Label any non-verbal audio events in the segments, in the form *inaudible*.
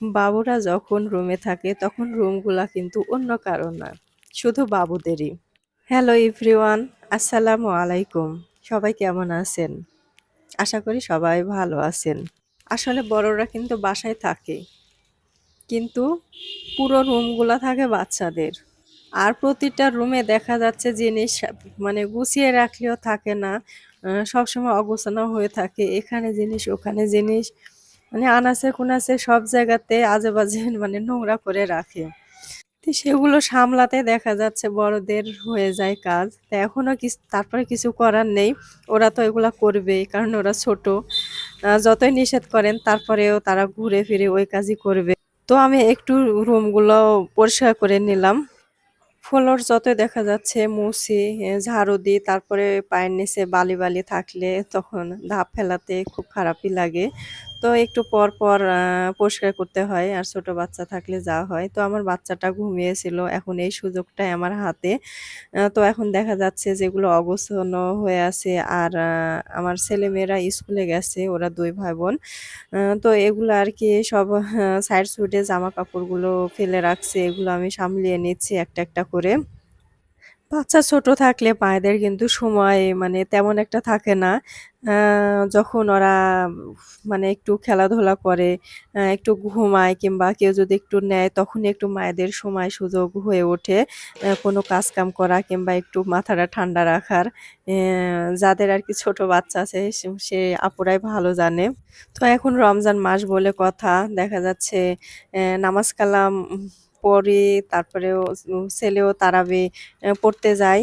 বাবুরা যখন রুমে থাকে, তখন রুমগুলা কিন্তু অন্য কারও না শুধু বাবুদেরই। হ্যালো এভরিওয়ান, আসসালামু আলাইকুম। সবাই কেমন আছেন? আশা করি সবাই ভালো আছেন। আসলে বড়রা কিন্তু বাসায় থাকে, কিন্তু পুরো রুমগুলা থাকে বাচ্চাদের। আর প্রতিটা রুমে দেখা যাচ্ছে জিনিস মানে গুছিয়ে রাখলেও থাকে না সবসময় অগোছানো হয়ে থাকে, এখানে জিনিস, ওখানে জিনিস। মানে আনাচে কুনাচে সব জায়গাতে আজে বাজে *laughs* মানে নোংরা করে রাখে। তো সেগুলো সামলাতে দেখা যাচ্ছে বড়দের হয়ে যায় কাজ। তা এখনও কিছু, তারপরে কিছু করার নেই। ওরা তো এগুলা করবেই, কারণ ওরা ছোট। যতই নিষেধ করেন, তারপরেও তারা ঘুরে ফিরে ওই কাজই করবে। তো আমি একটু রুমগুলো পরিষ্কার করে নিলাম। ফ্লোর যতই দেখা যাচ্ছে মুছি ঝাড়ু দিই, তারপরে পায়ের নিচে বালি বালি থাকলে তখন ধাপ ফেলাতে খুব খারাপই লাগে। তো একটু পর পর পরিষ্কার করতে হয়। আর ছোট বাচ্চা থাকলে যা হয়। তো আমার বাচ্চাটা ঘুমিয়েছিল এখন এই সুযোগটাই আমার হাতে। তো এখন দেখা যাচ্ছে যেগুলো অগোছালো হয়ে আছে। আর আমার ছেলেমেয়েরা স্কুলে গেছে, ওরা দুই ভাই বোন তো এগুলো আর কি সব সাইড সুটে জামা কাপড়গুলো ফেলে রাখছে। এগুলো আমি সামলিয়ে নিচ্ছি একটা একটা করে। বাচ্চা ছোট থাকলে মায়েদের কিন্তু সময় মানে তেমন একটা থাকে না। যখন ওরা মানে একটু খেলাধুলা করে একটু ঘুমায় কিংবা কেউ যদি একটু নেয়, তখনই একটু মায়েদের সময় সুযোগ হয়ে ওঠে কোনো কাজ কাম করা কিংবা একটু মাথাটা ঠান্ডা রাখার। যাদের আর কি ছোট বাচ্চা আছে, সে আপুরাই ভালো জানে। তো এখন রমজান মাস বলে কথা, দেখা যাচ্ছে নামাজ কালাম পড়ি, তারপরেও ছেলেও তারাবি পড়তে যায়।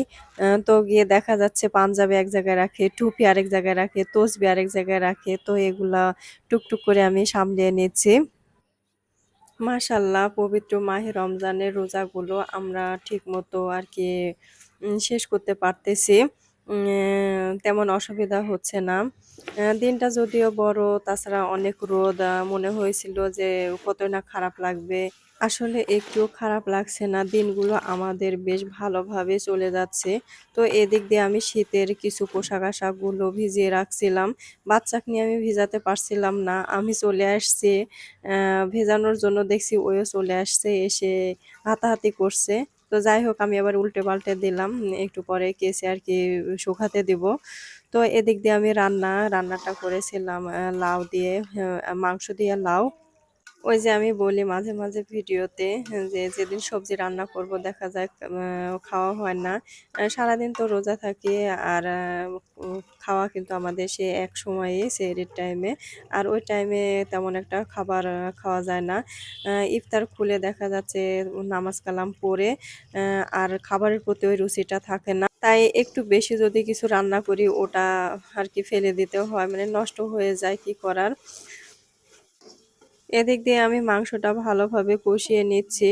তো গিয়ে দেখা যাচ্ছে পাঞ্জাবি এক জায়গায় রাখে, টুপি আরেক জায়গায় রাখে, তসবি আরেক জায়গায় রাখে। তো এগুলা টুকটুক করে আমি সামলিয়ে নিচ্ছি মাশাল্লাহ, পবিত্র মাহে রমজানের রোজাগুলো আমরা ঠিকমতো আর কি শেষ করতে পারতেছি। তেমন অসুবিধা হচ্ছে না। দিনটা যদিও বড়, তাছাড়া অনেক রোদ মনে হয়েছিল যে কতই না খারাপ লাগবে। আসলে একটুও খারাপ লাগছে না, দিনগুলো আমাদের বেশ ভালোভাবে চলে যাচ্ছে। তো এদিক দিয়ে আমি শীতের কিছু পোশাক আশাকগুলো ভিজিয়ে রাখছিলাম। বাচ্চাকে নিয়ে আমি ভিজাতে পারছিলাম না, আমি চলে আসছি ভেজানোর জন্য দেখছি ওও চলে আসছে, এসে হাতাহাতি করছে। তো যাই হোক, আমি আবার উল্টে পাল্টে দিলাম, একটু পরে কেসে আর কি শুকাতে দিব। তো এদিক দিয়ে আমি রান্না, রান্নাটা করেছিলাম লাউ দিয়ে মাংস দিয়ে লাউ। ওই যে আমি বলি মাঝে মাঝে ভিডিওতে যে যেদিন সবজি রান্না করব দেখা যায় খাওয়া হয় না। সারাদিন তো রোজা থাকি আর খাওয়া কিন্তু আমাদের সে এক সময়ে সেহরির টাইমে আর ওই টাইমে তেমন একটা খাবার খাওয়া যায় না। ইফতার খুলে দেখা যাচ্ছে নামাজ কালাম আহ, আর খাবারের প্রতি ওই রুচিটা থাকে না। তাই একটু বেশি যদি কিছু রান্না করি ওটা আর কি ফেলে দিতে হয় মানে নষ্ট হয়ে যায় কি করার। এদিক দিয়ে আমি মাংসটা ভালোভাবে কষিয়ে নিচ্ছি।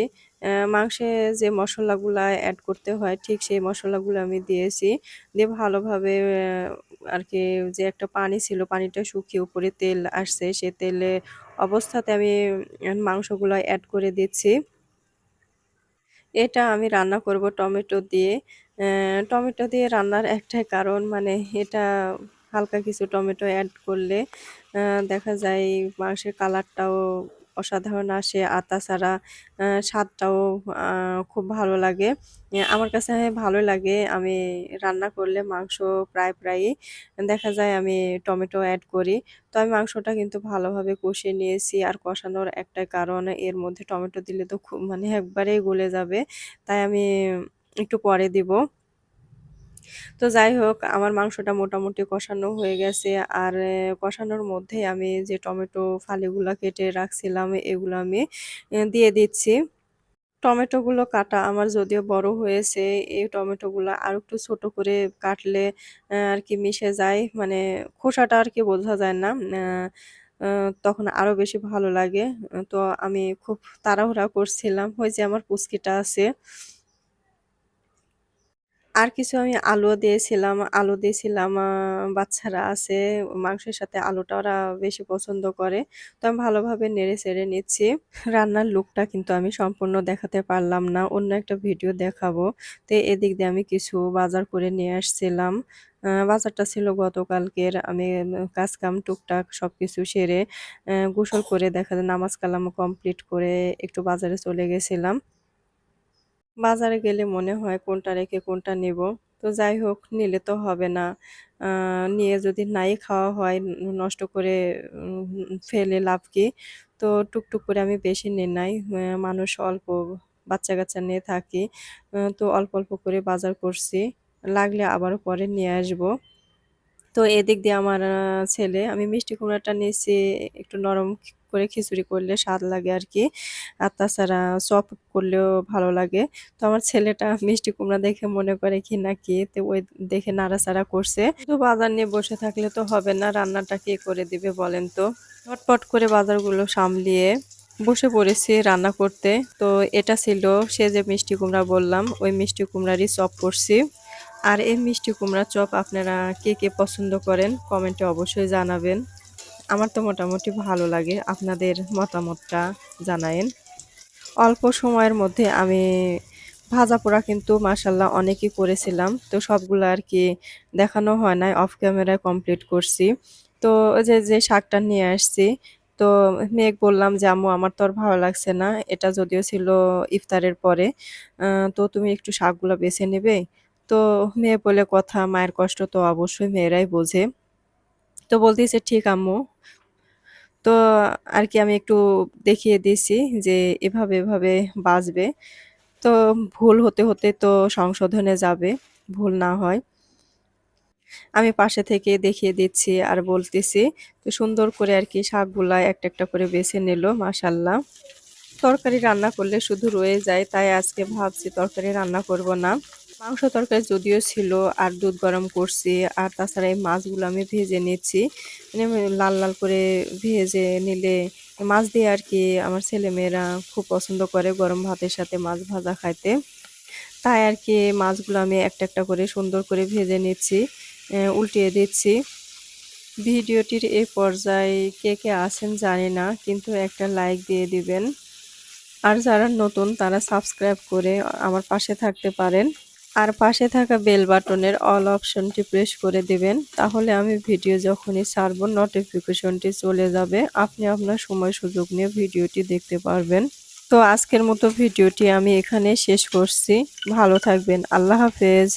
মাংসে যে মশলাগুলো অ্যাড করতে হয়, ঠিক সেই মশলাগুলো আমি দিয়েছি। দিয়ে ভালোভাবে আর কি যে একটা পানি ছিল, পানিটা শুকিয়ে উপরে তেল আসছে, সে তেলে অবস্থাতে আমি মাংসগুলো অ্যাড করে দিচ্ছি। এটা আমি রান্না করব টমেটো দিয়ে। টমেটো দিয়ে রান্নার একটাই কারণ মানে এটা হালকা কিছু টমেটো অ্যাড করলে দেখা যায় মাংসের কালারটাও অসাধারণ আসে আর তাছাড়া আহ, স্বাদটাও খুব ভালো লাগে। আমার কাছে ভালো লাগে। আমি রান্না করলে মাংস প্রায় প্রায়ই দেখা যায় আমি টমেটো অ্যাড করি। তো আমি মাংসটা কিন্তু ভালোভাবে কষিয়ে নিয়েছি আর কষানোর একটা কারণ এর মধ্যে টমেটো দিলে তো খুব মানে একবারেই গলে যাবে। তাই আমি একটু পরে দিব। তো যাই হোক, আমার মাংসটা মোটামুটি কষানো হয়ে গেছে। আর কষানোর মধ্যে আমি যে টমেটো ফালিগুলা কেটে রাখছিলাম, এগুলো আমি দিয়ে দিচ্ছি। টমেটোগুলো কাটা আমার যদিও বড় হয়েছে, এই টমেটোগুলো আর একটু ছোট করে কাটলে আর কি মিশে যায়। মানে খোসাটা আর কি বোঝা যায় না তখন আরও বেশি ভালো লাগে। তো আমি খুব তাড়াহুড়া করছিলাম। ওই যে আমার পুচকিটা আছে আর কিছু আমি আলুও দিয়েছিলাম, আলু দিয়েছিলাম বাচ্চারা আছে, মাংসের সাথে আলুটা ওরা বেশি পছন্দ করে। তো আমি ভালোভাবে নেড়ে চেড়ে নিচ্ছি। রান্নার লুকটা কিন্তু আমি সম্পূর্ণ দেখাতে পারলাম না, অন্য একটা ভিডিও দেখাবো। তো এদিক দিয়ে আমি কিছু বাজার করে নিয়ে আসছিলাম। বাজারটা ছিল গতকালকের, আমি কাজ কাম টুকটাক সবকিছু সেরে গোসল করে দেখা যায় নামাজ কালাম কমপ্লিট করে একটু বাজারে চলে গেছিলাম। বাজারে গেলে মনে হয় কোনটা রেখে কোনটা নেব। তো যাই হোক, নিলে তো হবে না। নিয়ে যদি নাই খাওয়া হয়, নষ্ট করে ফেলে লাভ কি? তো টুকটুক করে আমি বেশি নিয়ে নাই। মানুষ অল্প বাচ্চা কাচ্চা নিয়ে থাকি। তো অল্প অল্প করে বাজার করছি। লাগলে আবার পরে নিয়ে আসব। তো এদিক দিয়ে আমার ছেলে, আমি মিষ্টি কুমড়াটা নিয়েছি, একটু নরম করে খিচুড়ি করলে স্বাদ লাগে আর কি আর তাছাড়া চপ করলেও ভালো লাগে। তো আমার ছেলেটা মিষ্টি কুমড়া দেখে মনে করে কি না কি, তো ওই দেখে নাড়াচাড়া করছে। তো বাজার নিয়ে বসে থাকলে তো হবে না, রান্নাটা কে করে দিবে বলেন তো? ঝটপট করে বাজারগুলো সামলিয়ে বসে পড়েছি রান্না করতে। তো এটা ছিল সে যে মিষ্টি কুমড়া বললাম, ওই মিষ্টি কুমড়ারই চপ করছি। আর এই মিষ্টি কুমড়া চপ আপনারা কে কে পছন্দ করেন কমেন্টে অবশ্যই জানাবেন। আমার তো মোটামুটি ভালো লাগে আপনাদের মতামতটা জানায়েন। অল্প সময়ের মধ্যে আমি ভাজা পোড়া কিন্তু মাসাল্লাহ অনেকই করেছিলাম, তো সবগুলো আর কি দেখানো হয় নাই অফ ক্যামেরায় কমপ্লিট করছি। তো যে যে শাকটা নিয়ে আসছি, তো মেয়েকে বললাম যে, আম্মু, আমার তো আর ভালো লাগছে না। এটা যদিও ছিল ইফতারের পরে। তো তুমি একটু শাকগুলো বেছে নেবে তো মেয়ে বলে কথা, মায়ের কষ্ট তো অবশ্যই মেয়েরাই বোঝে। তো বলতেছে, ঠিক আম্মু। তো আর কি আমি একটু দেখিয়ে দিয়েছি যে এভাবে এভাবে বাঁচবে তো ভুল হতে হতে তো সংশোধনে যাবে, ভুল না হয়। আমি পাশে থেকে দেখিয়ে দিচ্ছি আর বলতেছি, তো সুন্দর করে আর কি শাকগুলা একটা একটা করে বেছে নিল মাশাল্লাহ তরকারি রান্না করলে শুধু রয়ে যায়, তাই আজকে ভাবছি তরকারি রান্না করব না। মাংস তরকারি যদিও ছিল, আর দুধ গরম করছি, আর তাছাড়া এই মাছগুলো আমি ভেজে নিচ্ছি। মানে লাল লাল করে ভেজে নিলে মাছ দিয়ে আর কি আমার ছেলেমেয়েরা খুব পছন্দ করে গরম ভাতের সাথে মাছ ভাজা খাইতে। তাই আর কি মাছগুলো আমি একটা একটা করে সুন্দর করে ভেজে নিচ্ছি উল্টিয়ে দিচ্ছি। ভিডিওটির এই পর্যায়ে কে কে আছেন জানি না, কিন্তু একটা লাইক দিয়ে দিবেন। আর যারা নতুন তারা সাবস্ক্রাইব করে আমার পাশে থাকতে পারেন। আর পাশে থাকা বেল বাটনের অল অপশনটি প্রেস করে দিবেন, তাহলে আমি ভিডিও যখনই ছাড়ব নোটিফিকেশনটি চলে যাবে। আপনি আপনার সময় সুযোগ নিয়ে ভিডিওটি দেখতে পারবেন। তো আজকের মতো ভিডিওটি আমি এখানে শেষ করছি। ভালো থাকবেন। আল্লাহ হাফেজ।